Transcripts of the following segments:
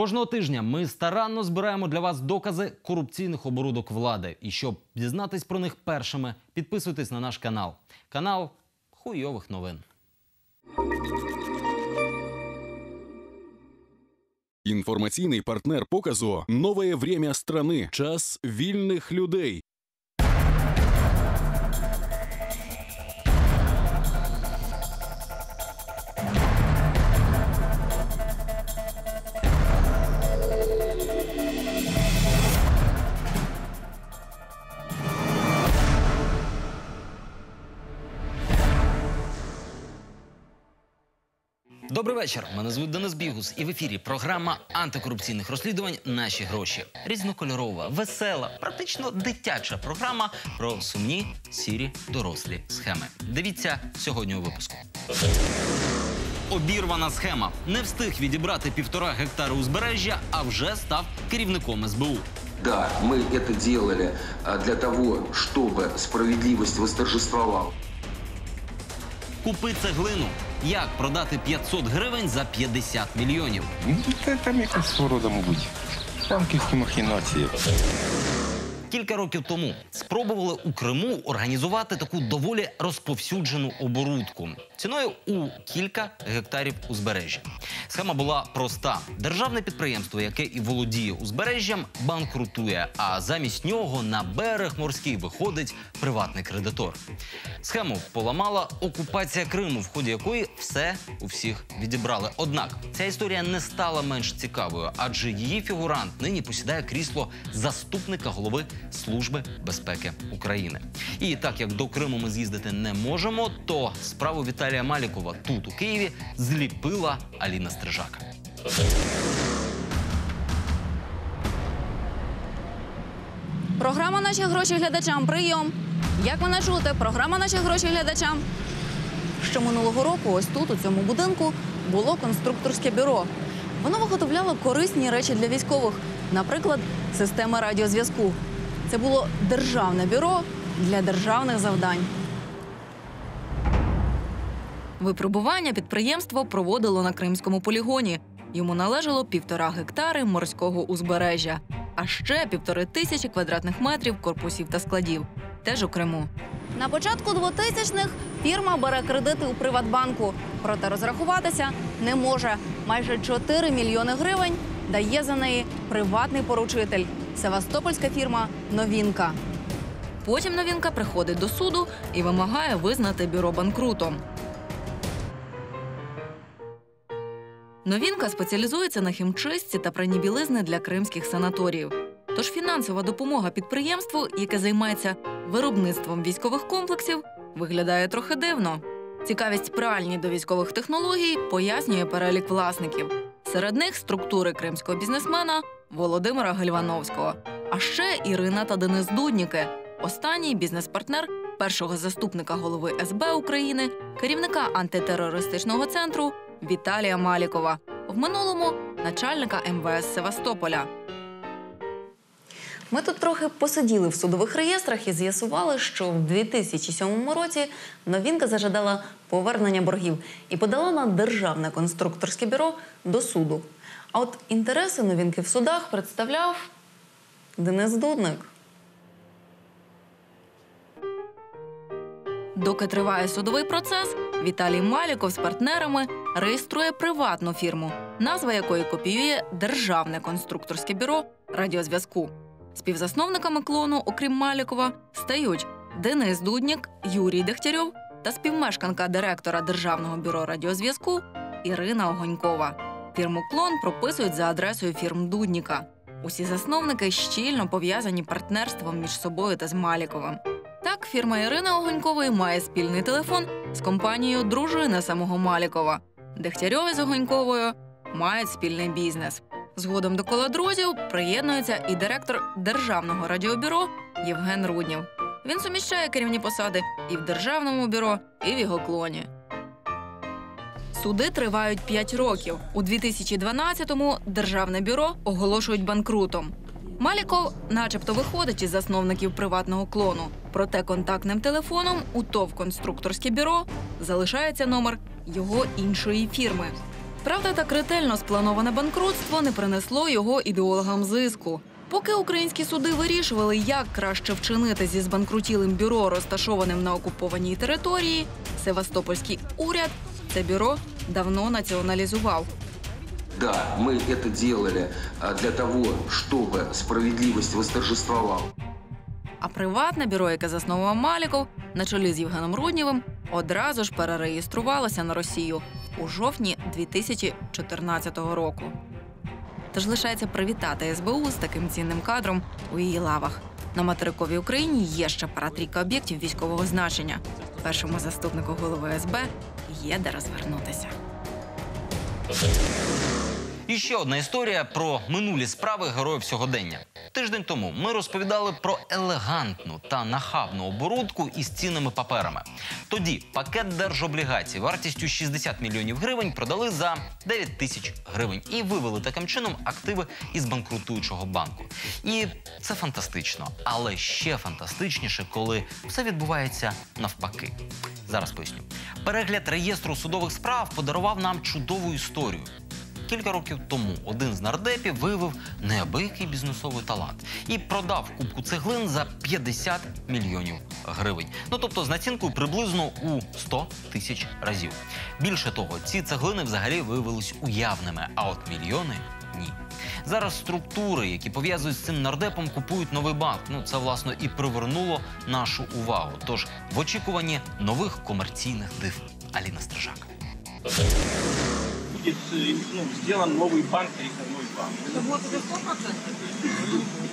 Кожного тижня ми старанно збираємо для вас докази корупційних оборудок влади. І щоб дізнатись про них першими, підписуйтесь на наш канал. Канал хуйових новин. Інформаційний партнер показу Нове время страни. Час вільних людей. Добрий вечір. Мене звуть Денис Бігус, і в ефірі програма антикорупційних розслідувань Наші гроші. Різнокольорова, весела, практично дитяча програма про сумні, сірі, дорослі схеми. Дивіться сьогодні у випуску. Обірвана схема. Не встиг відібрати півтора гектари узбережжя, а вже став керівником СБУ. Да, мы это делали а, для того, чтобы справедливость восторжествовала. Купи цеглину. як продати 500 гривень за 50 мільйонів? Ну, Це там якась сворода, мабуть, банківські махінації. Кілька років тому спробували у Криму організувати таку доволі розповсюджену оборудку ціною у кілька гектарів узбережжя. Схема була проста: державне підприємство, яке і володіє узбережжям, банкрутує. А замість нього на берег морський виходить приватний кредитор. Схему поламала окупація Криму, в ході якої все у всіх відібрали. Однак ця історія не стала менш цікавою, адже її фігурант нині посідає крісло заступника голови Служби безпеки України. І так як до Криму ми з'їздити не можемо, то справу Віталія Малікова тут у Києві зліпила Аліна Стрижак. Програма Наші гроші глядачам. Прийом. Як мене чути? Програма Наші гроші глядачам. Ще минулого року, ось тут, у цьому будинку, було конструкторське бюро. Воно виготовляло корисні речі для військових, наприклад, системи радіозв'язку. Це було державне бюро для державних завдань. Випробування підприємство проводило на кримському полігоні. Йому належало півтора гектари морського узбережжя, а ще півтори тисячі квадратних метрів корпусів та складів. Теж у Криму. На початку 2000-х фірма бере кредити у Приватбанку, проте розрахуватися не може. Майже 4 мільйони гривень дає за неї приватний поручитель. Севастопольська фірма Новінка. Потім новінка приходить до суду і вимагає визнати бюро банкрутом. Новінка спеціалізується на хімчистці та пранні білизни для кримських санаторіїв. Тож фінансова допомога підприємству, яке займається виробництвом військових комплексів, виглядає трохи дивно. Цікавість пральні до військових технологій пояснює перелік власників. Серед них структури кримського бізнесмена Володимира Гальвановського, а ще Ірина та Денис Дудніки, останній бізнес-партнер першого заступника голови СБ України, керівника антитерористичного центру Віталія Малікова, в минулому начальника МВС Севастополя. Ми тут трохи посиділи в судових реєстрах і з'ясували, що в 2007 році новінка зажадала повернення боргів і подала на державне конструкторське бюро до суду. А от інтереси новінки в судах представляв Денис Дудник. Доки триває судовий процес, Віталій Маліков з партнерами реєструє приватну фірму, назва якої копіює Державне конструкторське бюро радіозв'язку. Співзасновниками клону, окрім Малікова, стають Денис Дуднік, Юрій Дегтярьов та співмешканка директора Державного бюро радіозв'язку Ірина Огонькова. Фірму клон прописують за адресою фірм Дудніка. Усі засновники щільно пов'язані партнерством між собою та з Маліковим. Так, фірма Ірини Огонькової має спільний телефон з компанією дружини самого Малікова. Дегтярьові з Огоньковою мають спільний бізнес. Згодом до кола друзів приєднується і директор державного радіобюро Євген Руднів. Він суміщає керівні посади і в державному бюро, і в його клоні. Суди тривають 5 років. У 2012-му державне бюро оголошують банкрутом. Маліков, начебто, виходить із засновників приватного клону. Проте контактним телефоном у ТОВ конструкторське бюро залишається номер його іншої фірми. Правда, так ретельно сплановане банкрутство не принесло його ідеологам зиску. Поки українські суди вирішували, як краще вчинити зі збанкрутілим бюро, розташованим на окупованій території, Севастопольський уряд це бюро давно націоналізував. Да, мы это делали а, для того, чтобы справедливость восторжествовала. А приватне бюро, яке заснував Маліков на чолі з Євгеном Руднєвим, одразу ж перереєструвалося на Росію у жовтні 2014 року. Тож лишається привітати СБУ з таким цінним кадром у її лавах. На материковій Україні є ще пара-трійка об'єктів військового значення. Першому заступнику голови СБ є де розвернутися. І ще одна історія про минулі справи героїв сьогодення. Тиждень тому ми розповідали про елегантну та нахабну оборудку із цінними паперами. Тоді пакет держоблігацій вартістю 60 мільйонів гривень продали за 9 тисяч гривень і вивели таким чином активи із банкрутуючого банку. І це фантастично, але ще фантастичніше, коли все відбувається навпаки. Зараз поясню. Перегляд реєстру судових справ подарував нам чудову історію. Кілька років тому один з нардепів виявив неабиякий бізнесовий талант і продав кубку цеглин за 50 мільйонів гривень. Ну тобто з націнкою приблизно у 100 тисяч разів. Більше того, ці цеглини взагалі виявились уявними, а от мільйони ні. Зараз структури, які пов'язують з цим нардепом, купують новий банк. Ну це власне і привернуло нашу увагу. Тож в очікуванні нових комерційних див. Аліна Стрижак будет э, ну, сделан новый банк, переходной банк. Это будет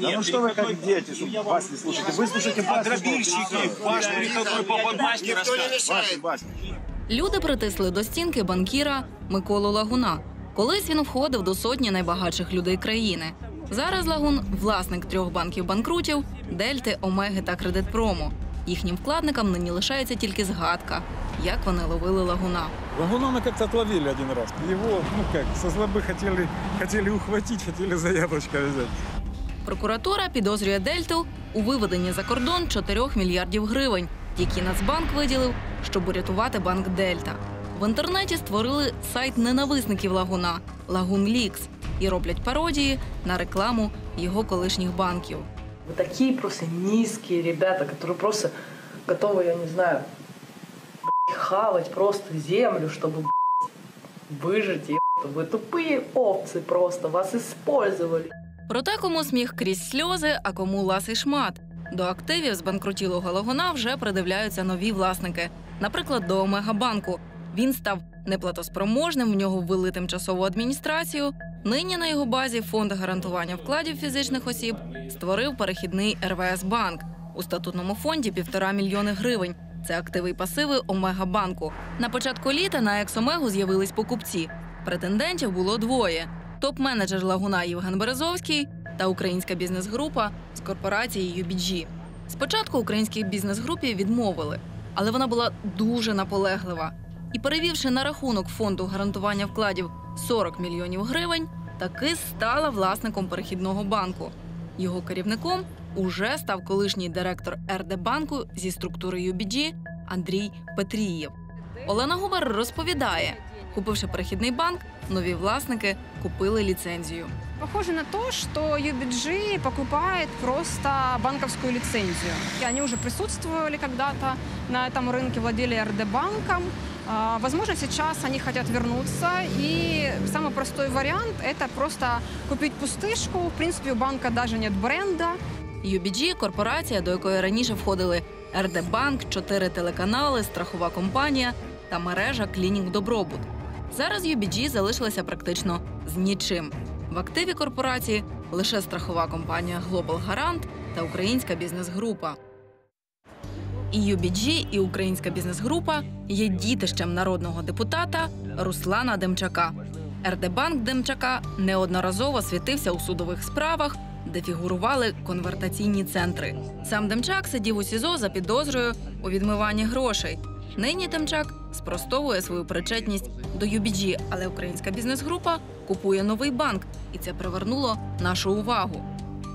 Да ну что вы как дети, чтобы бас не слушаете. Вы слушаете А бас. грабильщики, ваш переходной по басни Басни, басни. Люди притисли до стінки банкіра Миколу Лагуна. Колись він входив до сотні найбагатших людей країни. Зараз Лагун власник трьох банків банкрутів Дельти, Омеги та Кредитпрому. Їхнім вкладникам нині лишається тільки згадка, як вони ловили лагуна. Лагуна мы как-то отловили один раз. Его, ну как, со злобы хотели, хотели ухватить, хотели за яблочко взять. Прокуратура підозрює Дельту у виведенні за кордон 4 мільярдів гривень, які Нацбанк виділив, щоб урятувати банк Дельта. В інтернеті створили сайт ненависників Лагуна Лагун Лікс і роблять пародії на рекламу його колишніх банків. Вы такие просто низкие ребята, которые просто готовы, я не знаю, блядь, хавать просто землю, чтобы блядь, выжить. ебать. Вы тупые овцы просто, вас использовали. Проте кому сміх крізь сльози, а кому ласий шмат. До активів збанкрутілого Лагуна вже придивляються нові власники. Наприклад, до Омегабанку. він став неплатоспроможним, в нього ввели тимчасову адміністрацію. Нині на його базі фонд гарантування вкладів фізичних осіб створив перехідний РВС банк. У статутному фонді півтора мільйони гривень. Це активи й пасиви Омегабанку. На початку літа на Ексомегу з'явились покупці. Претендентів було двоє: топ-менеджер Лагуна Євген Березовський та українська бізнес-група з корпорації UBG. Спочатку українській бізнес-групі відмовили, але вона була дуже наполеглива. І перевівши на рахунок фонду гарантування вкладів 40 мільйонів гривень, таки стала власником перехідного банку. Його керівником уже став колишній директор РД банку зі структури UBG Андрій Петрієв. Олена Губар розповідає, купивши перехідний банк, нові власники купили ліцензію. Похоже на то, что UBG покупает просто банковскую лицензию. И Они уже присутствовали когда-то на этом рынке, владели РД банком. А, Возможно, сейчас они хотят вернуться. И самый простой вариант – это просто купить пустышку. В принципе, у банка даже нет бренда. UBG – корпорація, до якої раніше входили РД Банк, чотири телеканали, страхова компанія та мережа Клінінг Добробут. Зараз UBG залишилася практично з нічим. В активі корпорації лише страхова компанія Global Гарант та українська бізнес-група. І UBG, і українська бізнес-група є дітищем народного депутата Руслана Демчака. РД Банк Демчака неодноразово світився у судових справах, де фігурували конвертаційні центри. Сам Демчак сидів у СІЗО за підозрою у відмиванні грошей. Нині Демчак спростовує свою причетність до UBG, але українська бізнес-група купує новий банк, і це привернуло нашу увагу.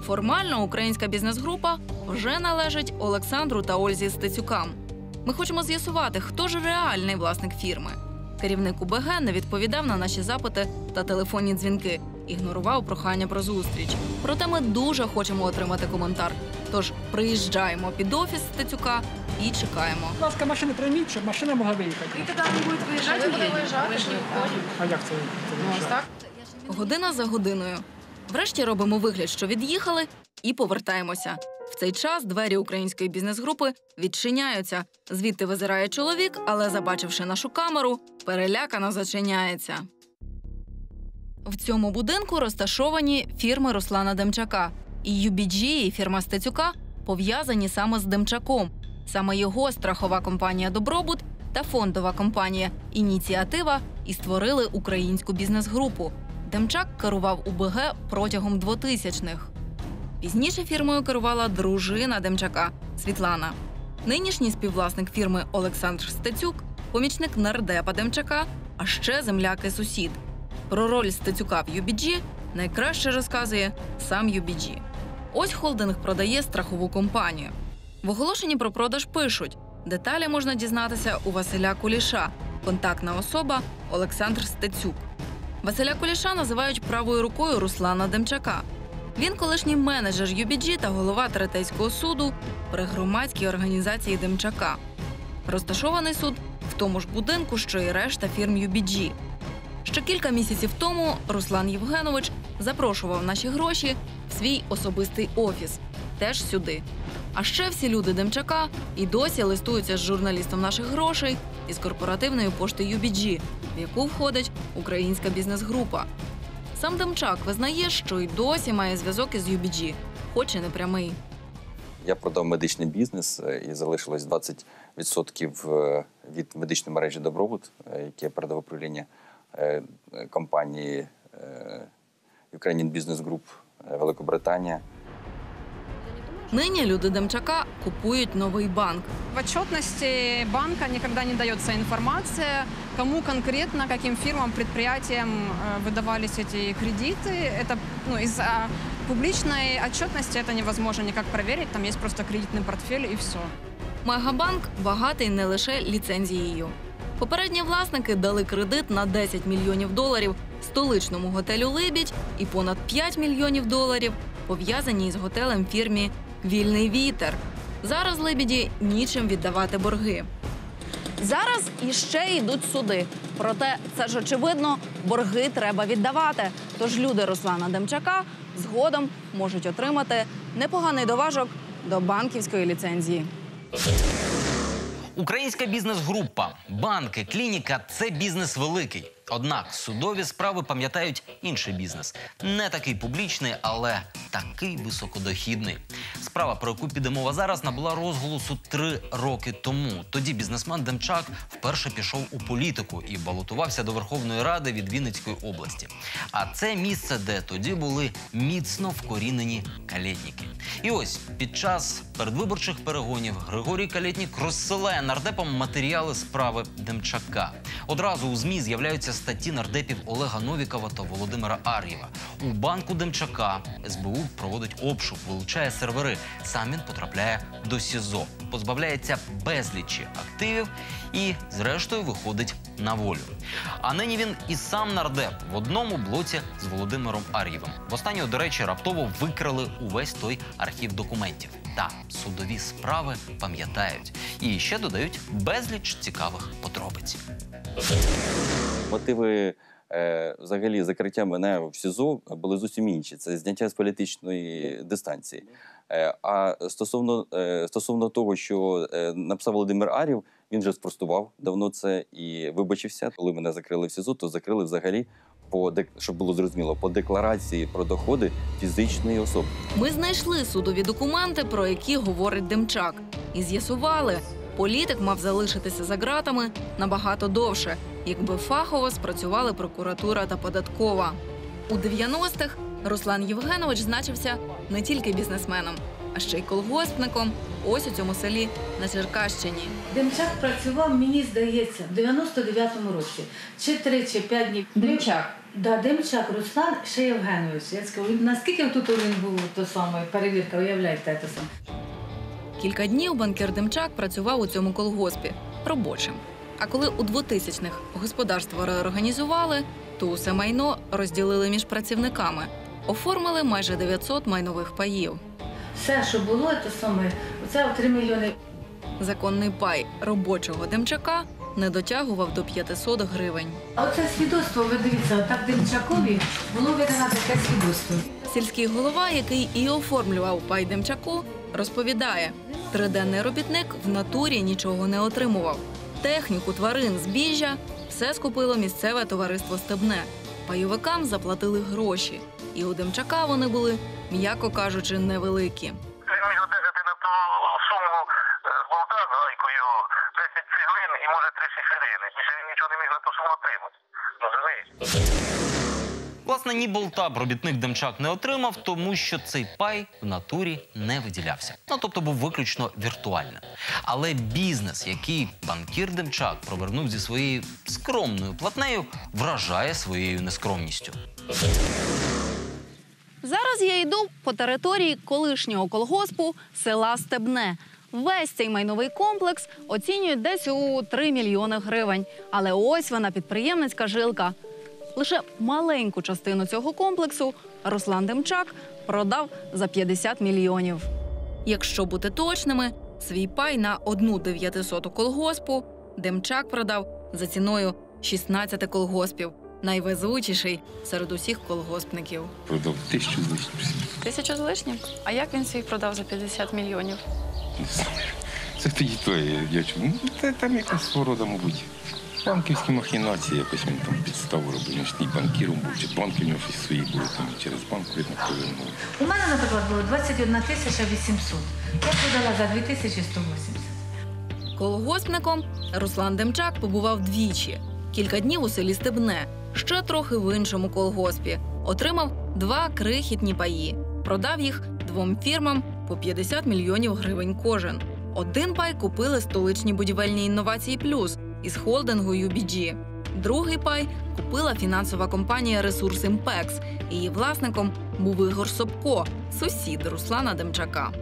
Формально українська бізнес-група вже належить Олександру та Ользі Стецюкам. Ми хочемо з'ясувати, хто ж реальний власник фірми. Керівник УБГ не відповідав на наші запити та телефонні дзвінки, ігнорував прохання про зустріч. Проте ми дуже хочемо отримати коментар. Тож приїжджаємо під офіс Стецюка і чекаємо. Будь ласка, машини прийміть, щоб машина могла виїхати. И когда они будут выезжать, Вы будете уедем. выезжать, Мы ж не да. уходим. А як це? це Ну, виїжджає? так. Година за годиною. Врешті робимо вигляд, що від'їхали, і повертаємося. В цей час двері української бізнес-групи відчиняються. Звідти визирає чоловік, але, забачивши нашу камеру, перелякано зачиняється. В цьому будинку розташовані фірми Руслана Демчака. І UBG, і фірма Стецюка пов'язані саме з Демчаком. Саме його страхова компанія Добробут та фондова компанія Ініціатива і створили українську бізнес-групу. Демчак керував УБГ протягом 2000-х. Пізніше фірмою керувала дружина Демчака Світлана. Нинішній співвласник фірми Олександр Стецюк, помічник нардепа Демчака, а ще земляк і сусід. Про роль Стецюка в UBG найкраще розказує сам UBG. Ось холдинг продає страхову компанію. В оголошенні про продаж пишуть: деталі можна дізнатися у Василя Куліша, контактна особа Олександр Стецюк. Василя Куліша називають правою рукою Руслана Демчака. Він колишній менеджер UBG та голова Третейського суду при громадській організації Демчака. Розташований суд в тому ж будинку, що і решта фірм UBG. Ще кілька місяців тому Руслан Євгенович запрошував наші гроші в свій особистий офіс, теж сюди. А ще всі люди Демчака і досі листуються з журналістом наших грошей із корпоративної пошти UBG, в яку входить українська бізнес-група. Сам Демчак визнає, що й досі має зв'язок із UBG, хоч і не прямий. Я продав медичний бізнес е, і залишилось 20% е, від медичної мережі Добробут, е, яке передав управління компанії е, Ukrainian Business Group е, Великобританія. Нині люди Демчака купують новий банк. В отчетности банка никогда не дается информация, кому конкретно, каким фирмам, предприятиям э, выдавались эти кредиты. Это ну, из а, публичной отчетности это невозможно никак проверить. Там есть просто кредитный портфель и все. Мегабанк багатий не лише ліцензією. Попередні власники дали кредит на 10 мільйонів доларів столичному готелю Либідь і понад 5 мільйонів доларів пов'язані із готелем фірмі Вільний вітер. Зараз Либіді нічим віддавати борги. Зараз іще йдуть суди. Проте це ж очевидно, борги треба віддавати. Тож люди Руслана Демчака згодом можуть отримати непоганий доважок до банківської ліцензії. Українська бізнес-група, банки, клініка це бізнес великий. Однак судові справи пам'ятають інший бізнес. Не такий публічний, але такий високодохідний. Справа, про яку піде мова зараз, набула розголосу три роки тому. Тоді бізнесмен Демчак вперше пішов у політику і балотувався до Верховної Ради від Вінницької області. А це місце, де тоді були міцно вкорінені калєтніки. І ось під час передвиборчих перегонів Григорій Калєтнік розсилає нардепам матеріали справи Демчака. Одразу у ЗМІ з'являються статті нардепів Олега Новікова та Володимира Ар'єва. У банку Демчака СБУ проводить обшук, вилучає сервери. Сам він потрапляє до СІЗО, позбавляється безлічі активів і, зрештою, виходить на волю. А нині він і сам нардеп в одному блоці з Володимиром Ар'євим. Востаннього, до речі, раптово викрали увесь той архів документів. Та судові справи пам'ятають і ще додають безліч цікавих подробиць. Мотиви е, взагалі закриття мене в СІЗО були зовсім інші. Це зняття з політичної дистанції. Е, а стосовно, е, стосовно того, що написав Володимир Арів, він вже спростував давно це і вибачився. Коли мене закрили в СІЗО, то закрили взагалі по щоб було зрозуміло, по декларації про доходи фізичної особи. Ми знайшли судові документи, про які говорить Демчак, і з'ясували, політик мав залишитися за ґратами набагато довше, якби фахово спрацювали прокуратура та податкова. У 90-х Руслан Євгенович значився не тільки бізнесменом, а ще й колгоспником. Ось у цьому селі на Черкащині. Демчак працював, мені здається, в 99-му році. Чи три, чи п'ять днів. Демчак? Да, Демчак, Руслан, ще Євгенович. Я скажу, наскільки тут він був то саме, перевірка, уявляєте це саме. Кілька днів банкір Демчак працював у цьому колгоспі робочим. А коли у 2000-х господарство реорганізували, то усе майно розділили між працівниками, оформили майже 900 майнових паїв. Все, що було, це саме, оце 3 мільйони. Законний пай робочого Демчака не дотягував до 500 гривень. А оце свідоцтво, ви дивіться, так Демчакові було видано таке свідоцтво. Сільський голова, який і оформлював пай Демчаку, розповідає: триденний робітник в натурі нічого не отримував. Техніку, тварин, збіжжя все скупило місцеве товариство Стебне. Пайовикам заплатили гроші, і у Демчака вони були, м'яко кажучи, невеликі. Він міг одержати на ту суму е, з болта з гайкою 10 цеглин і може 30 гривень. Більше він нічого не міг на ту суму отримати. Розумієш? Власне, ні болта робітник Демчак не отримав, тому що цей пай в натурі не виділявся. Ну тобто був виключно віртуальним. Але бізнес, який банкір Демчак провернув зі своєю скромною платнею, вражає своєю нескромністю. Зараз я йду по території колишнього колгоспу села Стебне. Весь цей майновий комплекс оцінюють десь у 3 мільйони гривень. Але ось вона підприємницька жилка. Лише маленьку частину цього комплексу Руслан Демчак продав за 50 мільйонів. Якщо бути точними, свій пай на одну дев'ятисоту колгоспу Демчак продав за ціною 16 колгоспів, найвезучіший серед усіх колгоспників. Продав тисячу з лишнім. Тисячу з лишнім? А як він свій продав за 50 мільйонів? Не знаю. Це тоді то я, чув. Ну, там якась свого мабуть. Банківські махінації, якось він там підставу робив, нічний банкіром був, чи банки в нього щось свої були, там через банк, видно, повернув. У мене, наприклад, було 21 тисяча 800. Я продала за 2180. Колгоспником Руслан Демчак побував двічі: кілька днів у селі Стебне, ще трохи в іншому колгоспі. Отримав два крихітні паї, продав їх двом фірмам по 50 мільйонів гривень кожен. Один пай купили столичні будівельні інновації плюс із холдингу UBG. Другий пай купила фінансова компанія Ресурс Імпекс. Її власником був Ігор Собко, сусід Руслана Демчака.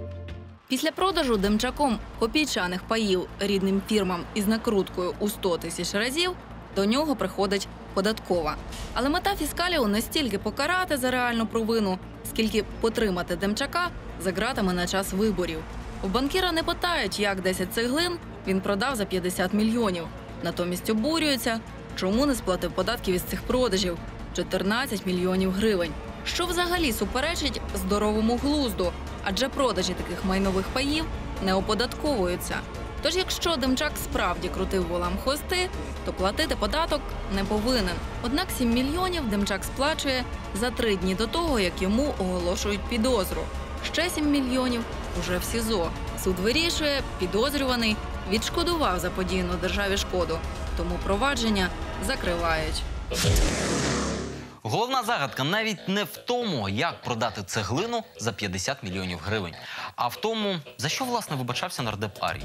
Після продажу Демчаком копійчаних паїв рідним фірмам із накруткою у 100 тисяч разів до нього приходить податкова. Але мета фіскалів не стільки покарати за реальну провину, скільки потримати Демчака за ґратами на час виборів. У банкіра не питають, як 10 цеглин він продав за 50 мільйонів. Натомість обурюються, чому не сплатив податків із цих продажів 14 мільйонів гривень. Що взагалі суперечить здоровому глузду, адже продажі таких майнових паїв не оподатковуються. Тож, якщо Демчак справді крутив волам хвости, то платити податок не повинен. Однак 7 мільйонів Демчак сплачує за три дні до того, як йому оголошують підозру. Ще 7 мільйонів уже в СІЗО. Суд вирішує, підозрюваний відшкодував заподіяну державі шкоду, тому провадження закривають. Головна загадка навіть не в тому, як продати цеглину за 50 мільйонів гривень, а в тому, за що власне вибачався нардеп Арій.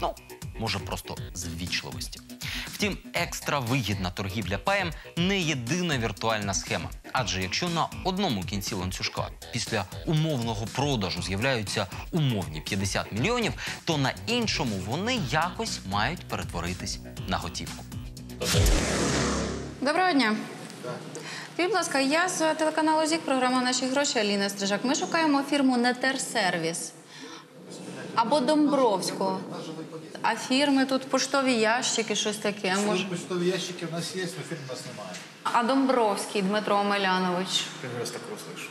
Ну, може, просто з ввічливості. Втім, екстра вигідна торгівля паєм не єдина віртуальна схема. Адже якщо на одному кінці ланцюжка після умовного продажу з'являються умовні 50 мільйонів, то на іншому вони якось мають перетворитись на готівку. Доброго дня. Будь ласка, я з телеканалу ЗІК, програма Наші гроші Аліна Стрижак. Ми шукаємо фірму Нетерсервіс або Домбровського. А фірми тут поштові ящики, щось таке. Може... Почтові ящики в нас є, але фірм у нас немає. А Домбровський Дмитро Омелянович. Перший раз слышу.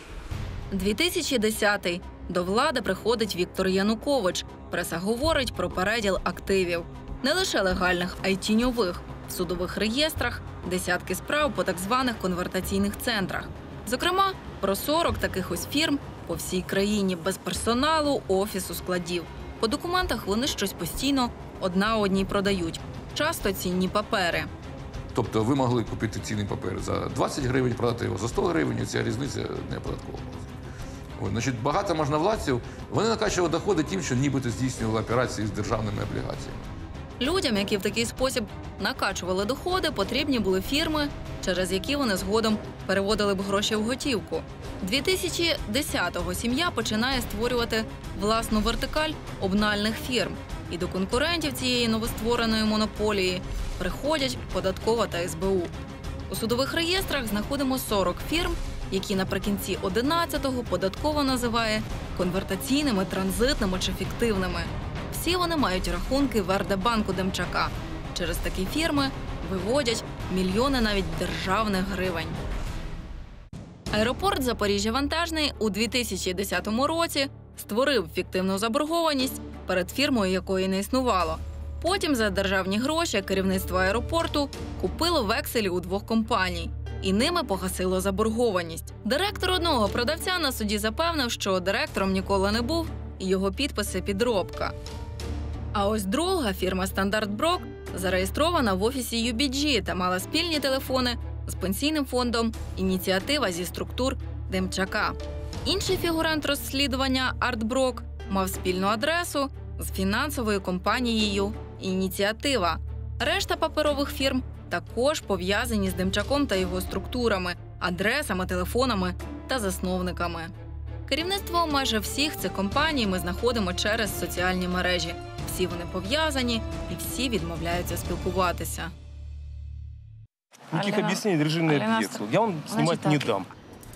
2010-й. До влади приходить Віктор Янукович. Преса говорить про переділ активів. Не лише легальних, а й тіньових. В судових реєстрах десятки справ по так званих конвертаційних центрах. Зокрема, про 40 таких ось фірм по всій країні без персоналу, офісу, складів. По документах вони щось постійно одна одній продають. Часто цінні папери. Тобто ви могли купити цінний папер за 20 гривень, продати його за 100 гривень, і ця різниця не значить, багато можновладців вони накачували доходи тим, що нібито здійснювали операції з державними облігаціями. Людям, які в такий спосіб накачували доходи, потрібні були фірми, через які вони згодом переводили б гроші в готівку. 2010-го сім'я починає створювати власну вертикаль обнальних фірм. І до конкурентів цієї новоствореної монополії приходять податкова та СБУ. У судових реєстрах знаходимо 40 фірм, які наприкінці 11-го податково називає конвертаційними, транзитними чи фіктивними. Всі вони мають рахунки в РД-банку Демчака. Через такі фірми виводять мільйони навіть державних гривень. Аеропорт Запоріжжя Вантажний у 2010 році створив фіктивну заборгованість перед фірмою, якої не існувало. Потім за державні гроші керівництво аеропорту купило векселі у двох компаній і ними погасило заборгованість. Директор одного продавця на суді запевнив, що директором ніколи не був, і його підписи підробка. А ось друга фірма Стандарт Брок зареєстрована в офісі UBG та мала спільні телефони з пенсійним фондом Ініціатива зі структур Демчака. Інший фігурант розслідування Артброк мав спільну адресу з фінансовою компанією Ініціатива. Решта паперових фірм також пов'язані з Демчаком та його структурами, адресами, телефонами та засновниками. Керівництво майже всіх цих компаній ми знаходимо через соціальні мережі Всі вони пов'язані і всі відмовляються спілкуватися. Никаких Алина- объяснений режимный Алина объект. Я вам снимать значит не так. дам.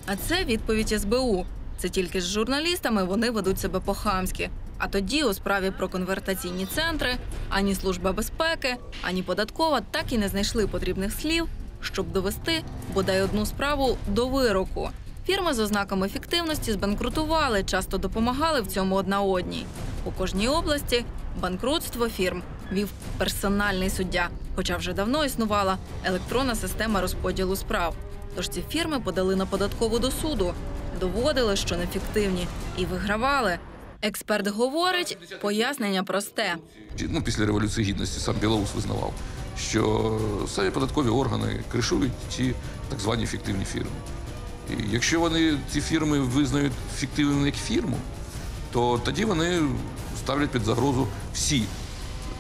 А це відповідь СБУ. Це тільки з журналістами вони ведуть себе по-хамськи. А тоді у справі про конвертаційні центри ані служба безпеки, ані податкова так і не знайшли потрібних слів, щоб довести бодай одну справу до вироку. Фірми з ознаками фіктивності збанкрутували, часто допомагали в цьому одна одній. У кожній області банкрутство фірм вів персональний суддя, хоча вже давно існувала електронна система розподілу справ. Тож ці фірми подали на податкову до суду, доводили, що нефіктивні, і вигравали. Експерт говорить, пояснення просте. Ну, після Революції Гідності сам Білоус визнавав, що самі податкові органи кришують ці так звані фіктивні фірми. І якщо вони ці фірми визнають фіктивними як фірму, то тоді вони ставлять під загрозу всі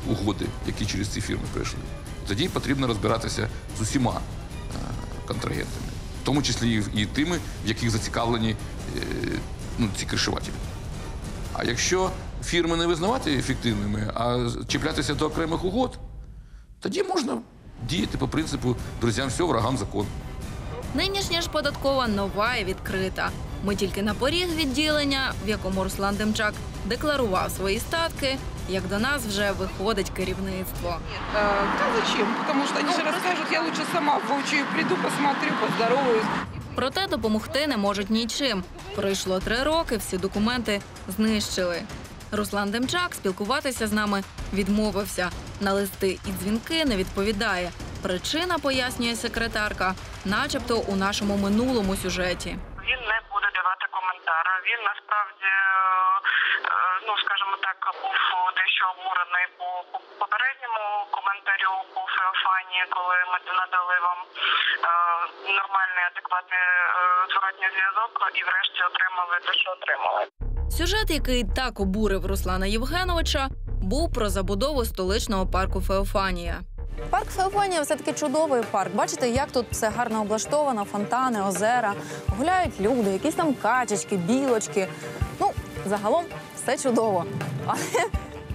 угоди, які через ці фірми пройшли. Тоді потрібно розбиратися з усіма е, контрагентами, в тому числі і, і тими, в яких зацікавлені е, ну, ці кришувателі. А якщо фірми не визнавати ефективними, а чіплятися до окремих угод, тоді можна діяти по принципу друзям все, врагам закон. Нинішня ж податкова нова і відкрита. Ми тільки на поріг відділення, в якому Руслан Демчак декларував свої статки, як до нас вже виходить керівництво. Да зачем? Потому что они же расскажут, я лучше сама воочию приду, посмотрю, поздороваюсь. Проте допомогти не можуть нічим. Пройшло три роки, всі документи знищили. Руслан Демчак спілкуватися з нами відмовився. На листи і дзвінки не відповідає. Причина пояснює секретарка, начебто у нашому минулому сюжеті. Він не буде. Він насправді, е, ну скажімо так, був дещо обурений по по попередньому коментарю по Феофанії, коли ми надали вам е, нормальний, адекватний е, зворотній зв'язок, і врешті отримали те, що отримали. Сюжет, який так обурив Руслана Євгеновича, був про забудову столичного парку Феофанія. Парк Феофанія все таки чудовий парк. Бачите, як тут все гарно облаштовано, фонтани, озера, гуляють люди, якісь там качечки, білочки. Ну, загалом все чудово. Але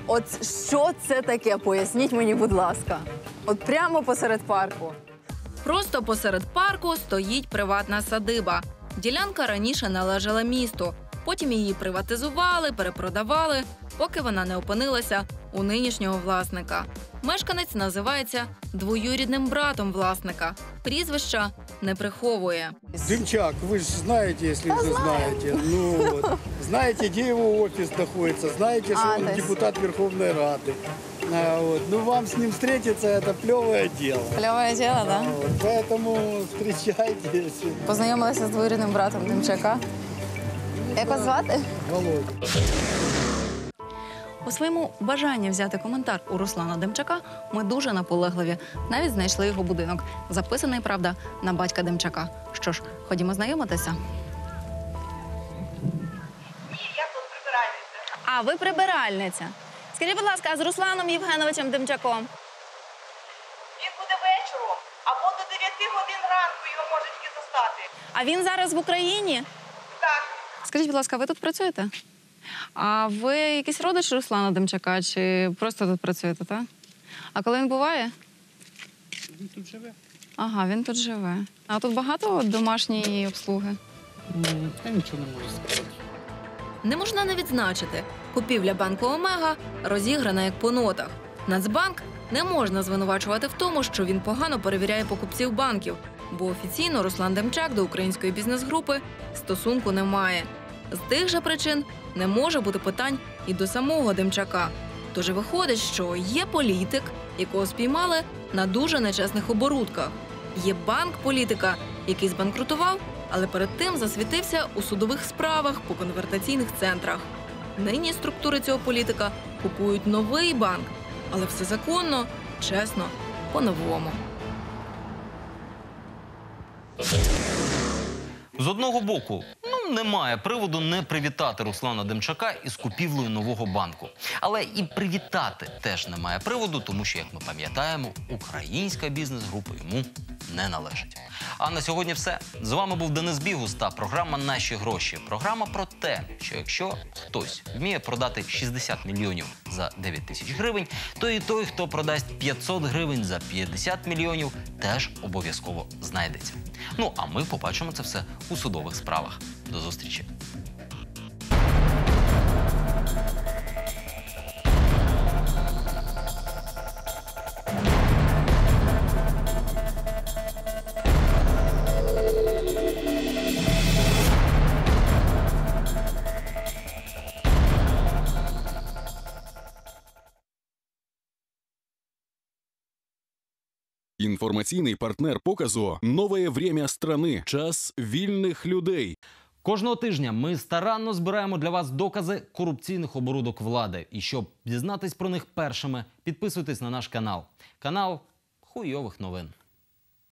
от що це таке? Поясніть мені, будь ласка. От прямо посеред парку. Просто посеред парку стоїть приватна садиба. Ділянка раніше належала місту. Потім її приватизували, перепродавали, поки вона не опинилася у нинішнього власника. Мешканець називається двоюрідним братом власника. Прізвища не приховує. Демчак, вы же знаете, если Да уже знаю. знаете. Ну, вот. Знаете, где его офис находится, знаете, что А, он то есть- депутат Верховной Рады. А, вот. Ну, вам с ним встретиться, это плевое дело. Кльове діло, да? Вот. Поэтому встречайтесь. Познайомилася з двоюрідним братом Демчака. Як вас звати? Володя. У своєму бажанні взяти коментар у Руслана Демчака ми дуже наполегливі. Навіть знайшли його будинок, записаний, правда, на батька Демчака. Що ж, ходімо знайомитися. А, ви прибиральниця. Скажіть, будь ласка, а з Русланом Євгеновичем Демчаком? Він буде вечором або до 9 годин ранку його може тільки застати. А він зараз в Україні? Так. Скажіть, будь ласка, ви тут працюєте? А ви якийсь родич Руслана Демчака чи просто тут працюєте, так? А коли він буває? Він тут живе. Ага, він тут живе. А тут багато домашньої обслуги. Я нічого не можу сказати. Не можна не відзначити, купівля банку Омега розіграна як по нотах. Нацбанк не можна звинувачувати в тому, що він погано перевіряє покупців банків, бо офіційно Руслан Демчак до української бізнес-групи стосунку не має. З тих же причин не може бути питань і до самого Демчака. Тож виходить, що є політик, якого спіймали на дуже нечесних оборудках. Є банк політика, який збанкрутував, але перед тим засвітився у судових справах по конвертаційних центрах. Нині структури цього політика купують новий банк, але все законно, чесно, по-новому. З одного боку, немає приводу не привітати Руслана Демчака із купівлею нового банку. Але і привітати теж немає приводу, тому що, як ми пам'ятаємо, українська бізнес-група йому не належить. А на сьогодні все. З вами був Денис Бігус та програма Наші гроші. Програма про те, що якщо хтось вміє продати 60 мільйонів за 9 тисяч гривень, то і той, хто продасть 500 гривень за 50 мільйонів, теж обов'язково знайдеться. Ну а ми побачимо це все у судових справах. До зустрічі. Інформаційний партнер показу нове время страни. Час вільних людей. Кожного тижня ми старанно збираємо для вас докази корупційних оборудок влади. І щоб дізнатись про них першими, підписуйтесь на наш канал. Канал хуйових новин.